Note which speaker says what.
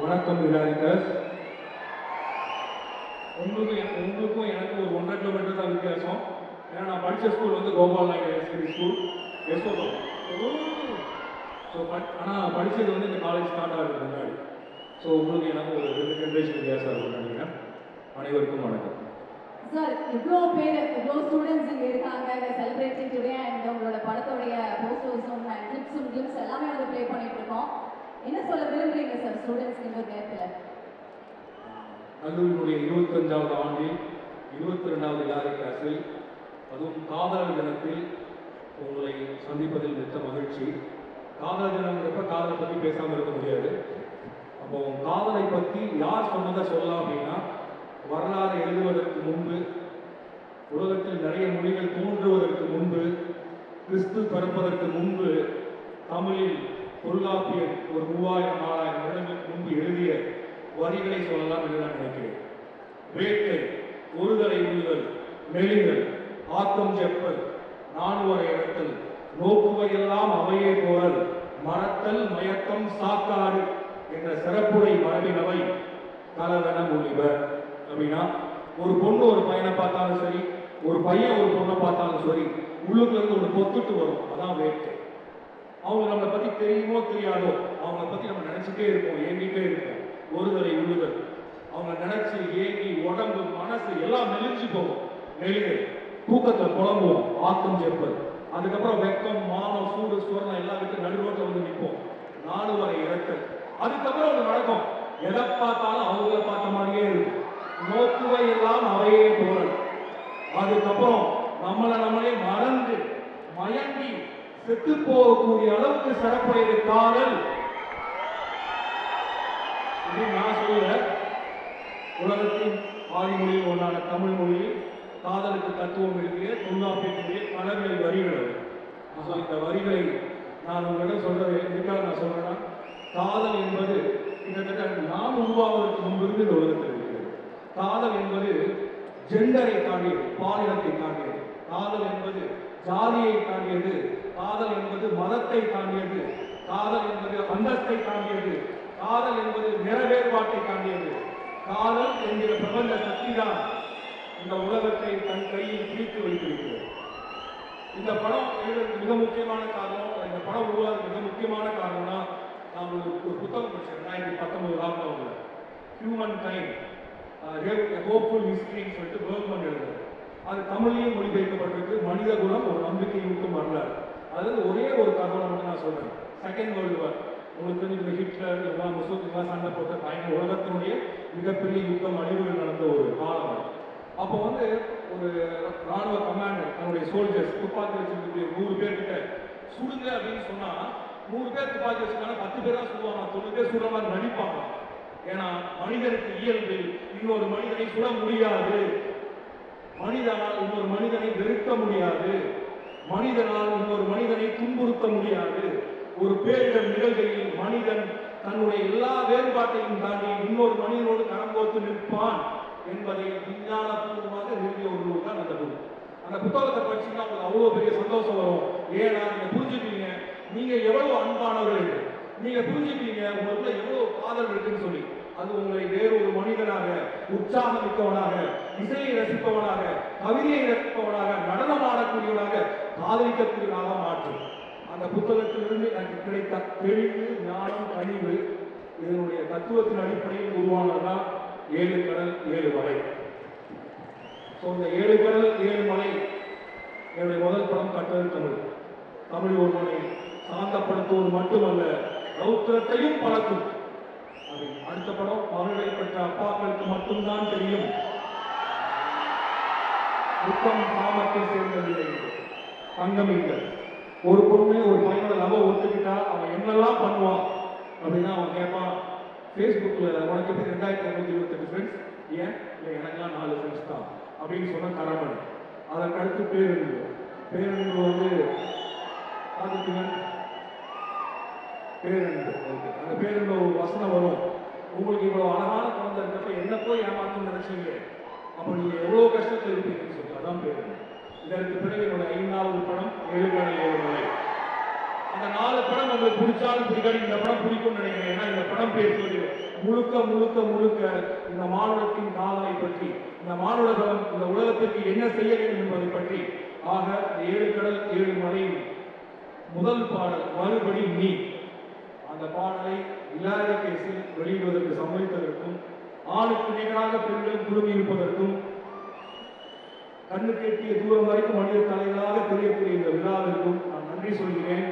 Speaker 1: வணக்கம் விநாயகர்ஸ் உங்களுக்கும் உங்களுக்கும் எனக்கு ஒரு ஒன்றரை கிலோமீட்டர் தான் வித்தியாசம். ஏன்னா நான் படித்த ஸ்கூல் வந்து கோபால் நாயுடு எஸ்பி ஸ்கூல் எஸ்ஓபம் ஸோ பட் ஆனால் படித்தது வந்து இந்த காலேஜ் ஸ்டார்ட் ஆகிறதுக்கு முன்னாடி. ஸோ உங்களுக்கு எனக்கு ஒரு ரெண்டு ஜென்ரேஷன் வித்தியாசம் இருக்கும்னு நினைக்கிறேன். அனைவருக்கும் வணக்கம்.
Speaker 2: சார் இவ்வளோ பேர் இவ்வளோ ஸ்டூடெண்ட்ஸ் இங்கே இருக்காங்க. செலிப்ரேட்டிங் டுடே அண்ட் உங்களோட படத்தோடைய போஸ்டர்ஸும் கிளிப்ஸும் கிளிப்ஸ் எல்லாமே வந்து ப்ளே பண்ணிட்டு இருக்கோம். என்ன சொல்ல விரும்புறீங்க சார் ஸ்டூடெண்ட்ஸ் இந்த நேரத்தில்?
Speaker 1: கல்லூரியினுடைய இருபத்தஞ்சாவது ஆண்டில் இருபத்தி ரெண்டாவது இலாதை கிளாஸில் அதுவும் காதலர் தினத்தில் உங்களை சந்திப்பதில் மிக்க மகிழ்ச்சி. காதலர் தினங்கிறப்ப காதலை பற்றி பேசாமல் இருக்க முடியாது. அப்போ காதலை பற்றி யார் சொன்னதை சொல்லலாம் அப்படின்னா வரலாறு எழுதுவதற்கு முன்பு உலகத்தில் நிறைய மொழிகள் தோன்றுவதற்கு முன்பு கிறிஸ்து பிறப்பதற்கு முன்பு தமிழில் தொல்காப்பியர் ஒரு மூவாயிரம் நாலாயிரம் வருடங்களுக்கு முன்பு எழுதிய வரிகளை சொல்லலாம் என்று நான் நினைக்கிறேன். வேட்டை ஒருதலை உள்ளுதல் மெலிதல் ஆக்கம் செப்பல் நானுவரை இடத்தல் நோக்குவையெல்லாம் அவையே போரல் மறத்தல் மயக்கம் சாக்காடு என்ற சிறப்புரை மரபினவை கலவன மொழிவ அப்படின்னா ஒரு பொண்ணு ஒரு பையனை பார்த்தாலும் சரி ஒரு பையன் ஒரு பொண்ணை பார்த்தாலும் சரி உள்ளுக்குள்ள இருந்து ஒன்று பொத்துட்டு வரும். அதான் வேட்டை அவங்க நம்மளை பத்தி தெரியுமோ தெரியாதோ அவங்கள பத்தி நம்ம நினைச்சிட்டே இருப்போம் ஏங்கிட்டே இருப்போம். ஒருதலை உழுதல். அவங்க நினைச்சு ஏங்கி உடம்பு மனசு எல்லாம் மெலிஞ்சு போகும். மெலிது. தூக்கத்துல புலம்புவோம் ஆக்கம் செப்பல் அதுக்கப்புறம் வெக்கம் மானம் சூடு சுவரணம் எல்லாம் விட்டு நடுரோட்டில் வந்து நிற்போம். நாலு வரை இறக்கல். அதுக்கப்புறம் அது நடக்கும். எதை பார்த்தாலும் அவங்கள பார்த்த மாதிரியே இருக்கும். நோக்குவை எல்லாம் அவையே போறல் அதுக்கப்புறம் நம்மளை நம்மளே மறந்து மயங்கி செத்து போகக்கூடிய அளவுக்கு சிறப்புடையது காதல். நான் சொல்லல உலகத்தின் ஆதிமொழியில் ஒன்றான தமிழ் மொழியில் காதலுக்கு தத்துவம் இருக்கிற தொல்காப்பியத்தினுடைய பலவகை வரிகள் இந்த வரிகளை நான் உங்களிடம் சொல்றது எதுக்காக நான் சொல்றேன்னா காதல் என்பது கிட்டத்தட்ட நாம் உருவாவதற்கு முன்பிருந்து இந்த உலகத்தில் இருக்கிறது. காதல் என்பது ஜெண்டரை தாண்டியது பாலினத்தை தாண்டியது. காதல் என்பது ஜாதியை தாண்டியது காதல் என்பது மதத்தை தாண்டியது. காதல் என்பது அந்தத்தை தாண்டியது. காதல் என்பது நிறவேறுபாட்டை தாண்டியது. காதல் என்கிற பிரபஞ்ச சக்திதான் இந்த உலகத்தை தன் கையில் பிடித்து வைத்திருக்கிறது. இந்த படம் எழுதுறது மிக முக்கியமான காரணம் இந்த படம் உருவாக மிக முக்கியமான காரணம்னா நான் ஒரு புத்தகம் படிச்சேன் ரெண்டாயிரத்தி பத்தொன்பது லாக்டவுனில் ஹியூமன் டைம் ஹோப்ஃபுல் ஹிஸ்டரின்னு சொல்லிட்டு பேர்மன் எழுதுறது அது தமிழ்லையும் மொழிபெயர்க்கப்பட்டிருக்கு. மனித குலம் ஒரு நம்பிக்கை ஊட்டும் வரலாறு. அதாவது ஒரே ஒரு தகவலை மட்டும் நான் சொல்றேன். செகண்ட் வேர்ல்டு வார் உங்களுக்கு தெரிஞ்ச இந்த ஹிட்லர் எல்லாம் முசோத்துலாம் சண்டை போட்ட பயங்கர உலகத்தினுடைய மிகப்பெரிய யுத்தம் அழிவுகள் நடந்த ஒரு காலம் அப்போ வந்து ஒரு ராணுவ கமாண்டர் தன்னுடைய சோல்ஜர்ஸ் துப்பாக்கி வச்சிருக்கக்கூடிய நூறு பேர்கிட்ட சுடுங்க அப்படின்னு சொன்னா நூறு பேர் துப்பாக்கி வச்சிருக்காங்க பத்து பேர் தான் சுடுவாங்க தொண்ணூறு பேர் சுடுற மாதிரி நடிப்பாங்க. ஏன்னா மனிதனுக்கு இயல்பு இன்னொரு மனிதனை சுட முடியாது. மனிதனால் இன்னொரு மனிதனை வெறுக்க முடியாது. மனிதனால் இன்னொரு மனிதனை துன்புறுத்த முடியாது. ஒரு பேரிடர் நிகழ்கையில் மனிதன் தன்னுடைய எல்லா வேறுபாட்டையும் தாண்டி இன்னொரு மனிதனோடு கரங்கோத்து நிற்பான் என்பதை விஞ்ஞானபூர்வமாக நிறுவிய ஒரு நூல் தான் அந்த நூல். அந்த புத்தகத்தை படிச்சீங்கன்னா உங்களுக்கு அவ்வளோ பெரிய சந்தோஷம் வரும். ஏன்னா நீங்க புரிஞ்சுப்பீங்க. நீங்க எவ்வளவு அன்பானவர்கள் நீங்கள் நீங்க புரிஞ்சுப்பீங்க உங்களுக்குள்ள எவ்வளவு காதல் இருக்குன்னு சொல்லி. அது உங்களை வேறொரு மனிதனாக உற்சாகமிக்கவனாக இசையை ரசிப்பவனாக கவிதையை நடப்பவனாக நடனம் ஆடக்கூடியவனாக காதலிக்கக்கூடியவனாக மாற்றும் அந்த புத்தகத்திலிருந்து எனக்கு கிடைத்த தெளிவு ஞானம் கழிவு இதனுடைய தத்துவத்தின் அடிப்படையில் உருவானதுதான் ஏழு கடல் ஏழு மலை. ஸோ இந்த ஏழு கடல் ஏழு மலை என்னுடைய முதல் படம் கட்டது தமிழ். தமிழ் ஒருவனை சாந்தப்படுத்துவது மட்டுமல்ல ரௌத்திரத்தையும் பழக்கும். அது அடுத்த படம் மகளை பெற்ற அப்பாக்களுக்கு மட்டும்தான் தெரியும். துக்கம் காமத்தில் சேர்ந்ததில்லை. தங்கமீங்கள் ஒரு பொண்ணு ஒரு பையனோட லவ் ஒத்துக்கிட்டா அவன் என்னெல்லாம் பண்ணுவான் அப்படின்னா அவன் கேட்பான். ஃபேஸ்புக்கில் உனக்கு எப்படி ரெண்டாயிரத்தி ஐநூற்றி இருபத்தெட்டு ஃப்ரெண்ட்ஸ் ஏன்? இல்லை எனக்கெல்லாம் நாலு ஃப்ரெண்ட்ஸ் தான் அப்படின்னு சொன்ன தரமணி அதற்கு அடுத்து பேருந்து பேருந்து வந்து பார்த்துட்டீங்க பேருந்து ஓகே. அந்த பேருந்து ஒரு வசனம் வரும். உங்களுக்கு இவ்வளவு அழகான குழந்தை இருக்கப்ப என்ன போய் ஏமாத்தணும்னு நினைச்சீங்க அப்படி நீங்க எவ்வளவு கஷ்டத்தில் இருப்பீங்கன்னு சொல்லி அதான் இதற்கு பிறகு என்னோட ஐந்தாவது படம் ஏழு ஏழுமலை. ஏழு மலை அந்த நாலு படம் உங்களுக்கு பிடிச்சாலும் பிடிக்காது இந்த படம் பிடிக்கும்னு நினைக்கிறேன். ஏன்னா இந்த படம் பேசுவது முழுக்க முழுக்க முழுக்க இந்த மானுடத்தின் காதலை பற்றி இந்த மானுடகம் இந்த உலகத்திற்கு என்ன செய்ய வேண்டும் என்பதை பற்றி ஆக இந்த ஏழு கடல் ஏழு மலையின் முதல் பாடல் மறுபடி நீ. அந்த பாடலை இலாரி கேசில் வெளியிடுவதற்கு சம்மதித்தது ஆணுக்கு நிகராக பெண்கள் குழுமி இருப்பதற்கும் கண்ணுக்கு எட்டிய தூரம் வரைக்கும் மனித தலைகளாக தெரியக்கூடிய இந்த விழாவிற்கும் நான் நன்றி சொல்கிறேன்.